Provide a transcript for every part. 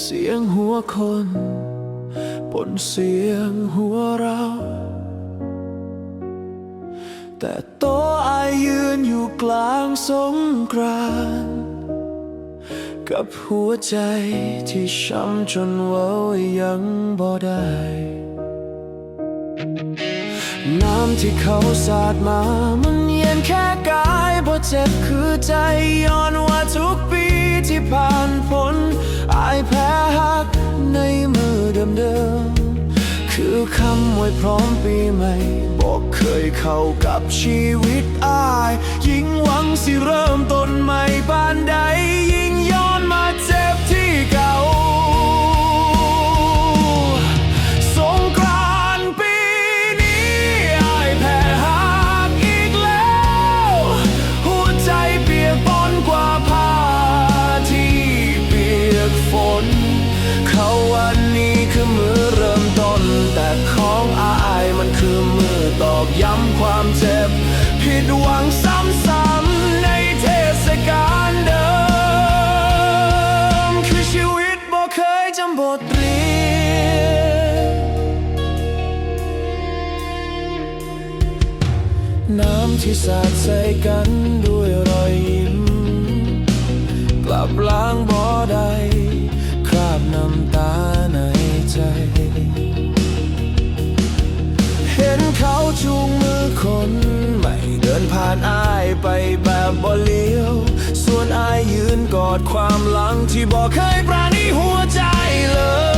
เสียงหัวคนปนเสียงหัวเรา แต่โตอายยืนอยู่กลางสงกรานกับหัวใจที่ช้ำจนเว้ายังบ่ได้ น้ำที่เขาสาดมามันเย็นแค่กาย บ่เจ็บคือใจย้อนว่าทุกปีที่ผ่านพ้นอายแพ้หักในมือเดิมๆคือคำไว้พร้อมปีใหม่ บอกเคยเข้ากับชีวิตอาย ยิ่งหวังสิเริ่มต้นใหม่บ้านได ความเจ็บ ผิดหวังซ้ำๆในเทศกาลเดิม คือชีวิตบ่เคยจำบทเรียนน้ำที่สาดใส่กันด้วยรอยยิ้ม กลับล้างบ่อใดคราบน้ำตาานอายไปแบบบ่เลี้ยว ส่วนอายยืนกอดความหลังที่บอกเคยปราณีหัวใจเลย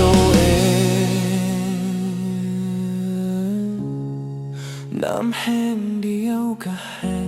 ตัวเอง น้ำแห้งเดียวก็แห้ง